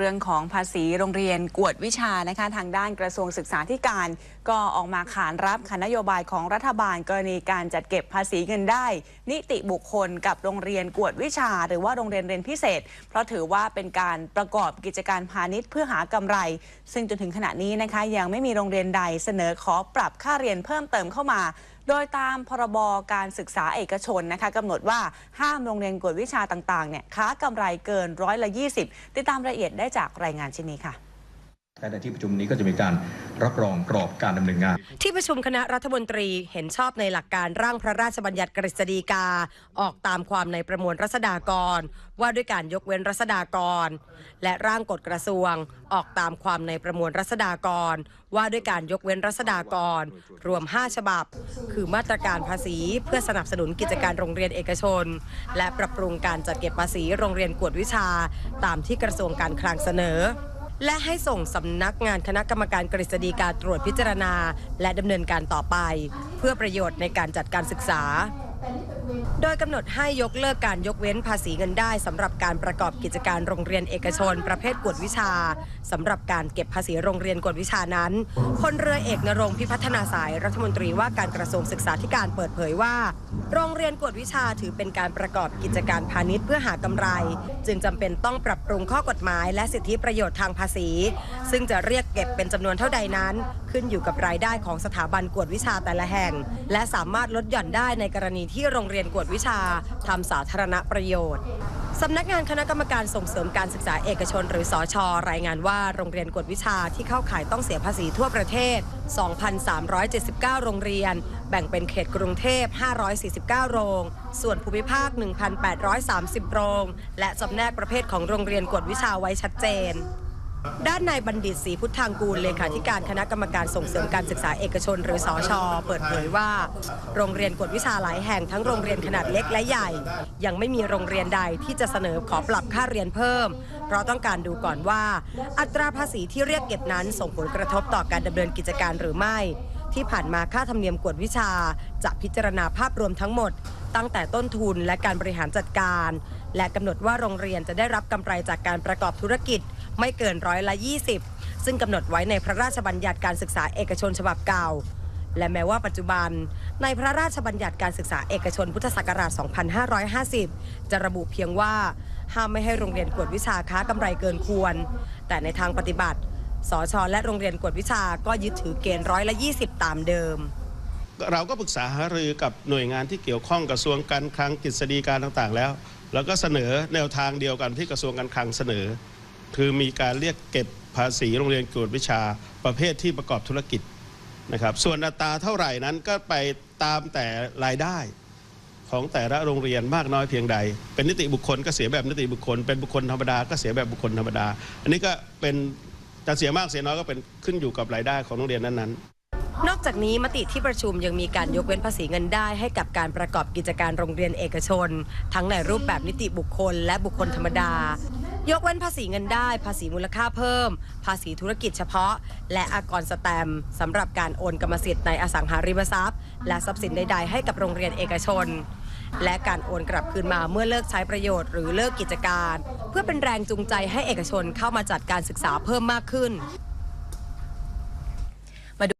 เรื่องของภาษีโรงเรียนกวดวิชานะคะทางด้านกระทรวงศึกษาธิการ ก็ออกมาขานรับคณะนโยบายของรัฐบาลกรณีการจัดเก็บภาษีเงินได้ นิติบุคคลกับโรงเรียนกวดวิชา หรือว่าโรงเรียนเรียนพิเศษ เพราะถือว่าเป็นการประกอบกิจการพาณิชย์เพื่อหากำไร ซึ่งจนถึงขณะนี้นะคะยังไม่มีโรงเรียนใดเสนอขอปรับค่าเรียนเพิ่มเติมเข้ามาโดยตามพรบการศึกษาเอกชนนะคะกำหนดว่าห้ามโรงเรียนกวดวิชาต่างๆเนี่ยค้ากำไรเกินร้อยละ 20 ติดตามรายละเอียดได้จากรายงานชิ้นนี้ค่ะ และในที่ประชุมนี้ก็จะมีการรับรองกรอบการดำเนินงาน ที่ประชุมคณะรัฐมนตรีเห็นชอบในหลักการร่างพระราชบัญญัติกฤษฎีกา ออกตามความในประมวลรัษฎากร ว่าด้วยการยกเว้นรัษฎากร และร่างกฎกระทรวง ออกตามความในประมวลรัษฎากร ว่าด้วยการยกเว้นรัษฎากร รวม 5 ฉบับ คือมาตรการภาษี เพื่อสนับสนุนกิจการโรงเรียนเอกชน และปรับปรุงการจัดเก็บภาษีโรงเรียนกวดวิชา ตามที่กระทรวงการคลังเสนอ และให้ส่งสำนักงานคณะกรรมการกฤษฎีกาตรวจพิจารณา และดำเนินการต่อไป เพื่อประโยชน์ในการจัดการศึกษา โดยกำหนดให้ยกเลิกการยกเว้นภาษีเงินได้สำหรับการประกอบกิจการโรงเรียนเอกชน ประเภทกวดวิชาสำหรับการเก็บภาษีโรงเรียนกวดวิชานั้นพลเรือเอกนรงพิพัฒนาสายรัฐมนตรีว่าการกระทรวงศึกษาธิการเปิดเผยว่า โรงเรียนกวดวิชาถือเป็นการประกอบกิจการพาณิชย์เพื่อหากำไร จึงจำเป็นต้องปรับปรุงข้อกฎหมายและสิทธิประโยชน์ทางภาษี ซึ่งจะเรียกเก็บเป็นจำนวนเท่าใดนั้น ขึ้นอยู่กับรายได้ของสถาบันกวดวิชาแต่ละแห่ง และสามารถลดหย่อนได้ในกรณีที่โรงเรียนยนกวดวิชาทำสาธารณประโยชน์สำนักงานคณะกรรมการส่งเสริมการศึกษาเอกชน หรือสอชอรายงานว่าโรงเรียนกวดวิชาที่เข้าข่ายต้องเสียภาษีทั่วประเทศ 2,379 โรงเรียน แบ่งเป็นเขตกรุงเทพ 549 โรง ส่วนภูมิภาค 1,830 โรง และจำแนกประเภทของโรงเรียนกวดวิชาไว้ชัดเจน ด้านนายบัณฑิตศรีพุทธางกูลเลขาธิการคณะกรรมการส่งเสริมการศึกษาเอกชน หรือสอชอเปิดเผยว่า โรงเรียนกวดวิชาหลายแห่งทั้งโรงเรียนขนาดเล็กและใหญ่ ยังไม่มีโรงเรียนใดที่จะเสนอขอปรับค่าเรียนเพิ่ม เพราะต้องการดูก่อนว่า อัตราภาษีที่เรียกเก็บนั้นส่งผลกระทบต่อการดำเนินกิจการหรือไม่ ที่ผ่านมาค่าธรรมเนียมกวดวิชา จะพิจารณาภาพรวมทั้งหมด ตั้งแต่ต้นทุนและการบริหารจัดการ และกำหนดว่าโรงเรียนจะได้รับกำไรจากการประกอบธุรกิจ ไม่เกินร้อยละ20 ซึ่งกำหนดไว้ในพระราชบัญญัติการศึกษาเอกชนฉบับเก่า และแม้ว่าปัจจุบัน ในพระราชบัญญัติการศึกษาเอกชนพุทธศักราช 2550 จะระบุเพียงว่าห้ามไม่ให้โรงเรียนกวดวิชาค้ากำไรเกินควร แต่ในทางปฏิบัติ สช และโรงเรียนกวดวิชาก็ยึดถือเกณฑ์ร้อยละ 20 ตามเดิมเราก็ปรึกษาหารือกับหน่วยงานที่เกี่ยวข้องกระทรวงการคลังกฤษฎีการต่างๆ แล้ว แล้วก็เสนอแนวทางเดียวกันที่กระทรวงการคลังเสนอ คือมีการเรียกเก็บภาษีโรงเรียนกวดวิชาประเภทที่ประกอบธุรกิจนะครับส่วนอัตราเท่าไหร่นั้นก็ไปตามแต่รายได้ของแต่ละโรงเรียนมากน้อยเพียงใด เป็นนิติบุคคลก็เสียแบบนิติบุคคล เป็นบุคคลธรรมดาก็เสียแบบบุคคลธรรมดา อันนี้ก็เป็นจะเสียมากเสียน้อยก็เป็นขึ้นอยู่กับรายได้ของโรงเรียนนั้นๆนอกจากนี้มติที่ประชุมยังมีการยกเว้นภาษีเงินได้ให้กับการประกอบกิจการโรงเรียนเอกชน ทั้งในรูปแบบนิติบุคคลและบุคคลธรรมดา ยกเว้นภาษีเงินได้ ภาษีมูลค่าเพิ่ม ภาษีธุรกิจเฉพาะ และอากรสแตมสำหรับการโอนกรรมสิทธิ์ในอสังหาริมทรัพย์ และทรัพย์สินใด ๆ ให้กับโรงเรียนเอกชน และการโอนกลับคืนมาเมื่อเลิกใช้ประโยชน์หรือเลิกกิจการ เพื่อเป็นแรงจูงใจให้เอกชนเข้ามาจัดการศึกษาเพิ่มมากขึ้น